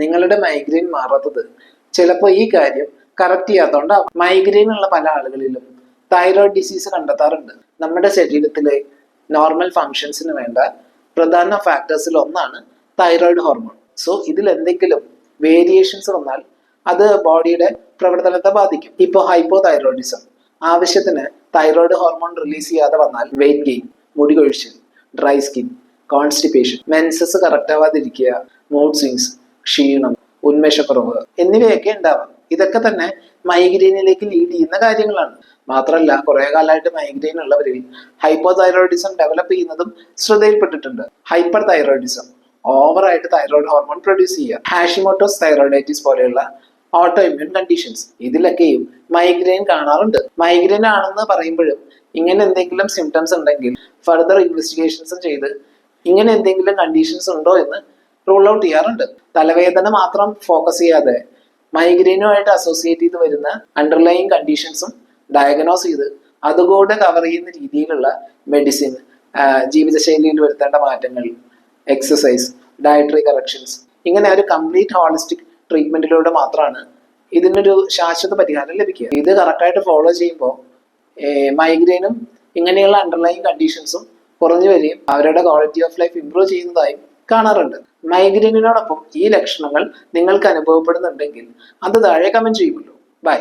നിങ്ങളുടെ മൈഗ്രെയിൻ മാറാത്തത്. ചിലപ്പോൾ ഈ കാര്യം കറക്റ്റ് ചെയ്യാത്തതുകൊണ്ടാവും മൈഗ്രെയിൻ ഉള്ള പല ആളുകളിലും തൈറോയ്ഡ് ഡിസീസ് കണ്ടെത്താറുണ്ട്. നമ്മുടെ ശരീരത്തിലെ നോർമൽ ഫങ്ഷൻസിന് വേണ്ട പ്രധാന ഫാക്ടേഴ്സിൽ ഒന്നാണ് തൈറോയ്ഡ് ഹോർമോൺ സോ ഇതിൽ എന്തെങ്കിലും വേരിയേഷൻസ് വന്നാൽ അത് ബോഡിയുടെ പ്രവർത്തനത്തെ ബാധിക്കും. ഇപ്പോൾ ഹൈപ്പോ തൈറോയിഡിസം ആവശ്യത്തിന് തൈറോയ്ഡ് ഹോർമോൺ റിലീസ് ചെയ്യാതെ വന്നാൽ വെയിറ്റ് ഗെയിൻ മുടി കൊഴിച്ചിൽ dry skin constipation menses correct ആവാതിരിക്കുക mood swings ക്ഷീണം ഉന്മേഷക്കുറവ് എന്നിവയൊക്കെ ഉണ്ടാവാം. ഇതൊക്കെ തന്നെ മൈഗ്രെയിനിലേക്ക് ലീഡ് ചെയ്യുന്ന കാര്യങ്ങളാണ്. മാത്രമല്ല കുറെ കാലമായിട്ട് മൈഗ്രെയിൻ ഉള്ളവരിൽ ഹൈപ്പോ തൈറോയിഡിസം ഡെവലപ്പ് ചെയ്യുന്നതും ശ്രദ്ധയിൽപ്പെട്ടിട്ടുണ്ട്. ഹൈപ്പർ തൈറോയിഡിസം ഓവറായിട്ട് തൈറോയിഡ് ഹോർമോൺ പ്രൊഡ്യൂസ് ചെയ്യുക. ഹാഷിമോട്ടോസ് തൈറോയിഡൈറ്റിസ് പോലെയുള്ള ഓട്ടോ ഇമ്മ്യൂൺ കണ്ടീഷൻസ് ഇതിലൊക്കെയും മൈഗ്രെയിൻ കാണാറുണ്ട്. മൈഗ്രെയിൻ ആണെന്ന് പറയുമ്പോഴും ഇങ്ങനെ എന്തെങ്കിലും സിംറ്റംസ് ഉണ്ടെങ്കിൽ ഫർദർ ഇൻവെസ്റ്റിഗേഷൻസും ചെയ്ത് ഇങ്ങനെ എന്തെങ്കിലും കണ്ടീഷൻസ് ഉണ്ടോ എന്ന് റൂൾ ഔട്ട് ചെയ്യാറുണ്ട്. തലവേദന മാത്രം ഫോക്കസ് ചെയ്യാതെ മൈഗ്രെയിനുമായിട്ട് അസോസിയേറ്റ് ചെയ്ത് വരുന്ന അണ്ടർലൈങ് കണ്ടീഷൻസും ഡയഗ്നോസ് ചെയ്ത് അതുകൂടെ കവർ ചെയ്യുന്ന രീതിയിലുള്ള മെഡിസിൻ ജീവിതശൈലിയിൽ വരുത്തേണ്ട മാറ്റങ്ങൾ എക്സസൈസ് ഡയറ്ററി കറക്ഷൻസ് ഇങ്ങനെ ഒരു കംപ്ലീറ്റ് ഹോളിസ്റ്റിക് ട്രീറ്റ്മെന്റിലൂടെ മാത്രമാണ് ഇതിനൊരു ശാശ്വത പരിഹാരം ലഭിക്കുക. ഇത് കറക്റ്റായിട്ട് ഫോളോ ചെയ്യുമ്പോൾ മൈഗ്രെയിനും ഇങ്ങനെയുള്ള അണ്ടർലൈൻ കണ്ടീഷൻസും കുറഞ്ഞു വരികയും അവരുടെ ക്വാളിറ്റി ഓഫ് ലൈഫ് ഇംപ്രൂവ് ചെയ്യുന്നതായും കാണാറുണ്ട്. മൈഗ്രൈനിനോടൊപ്പം ഈ ലക്ഷണങ്ങൾ നിങ്ങൾക്ക് അനുഭവപ്പെടുന്നുണ്ടെങ്കിൽ അത് താഴെ കമന്റ് ചെയ്യുമല്ലോ. ബൈ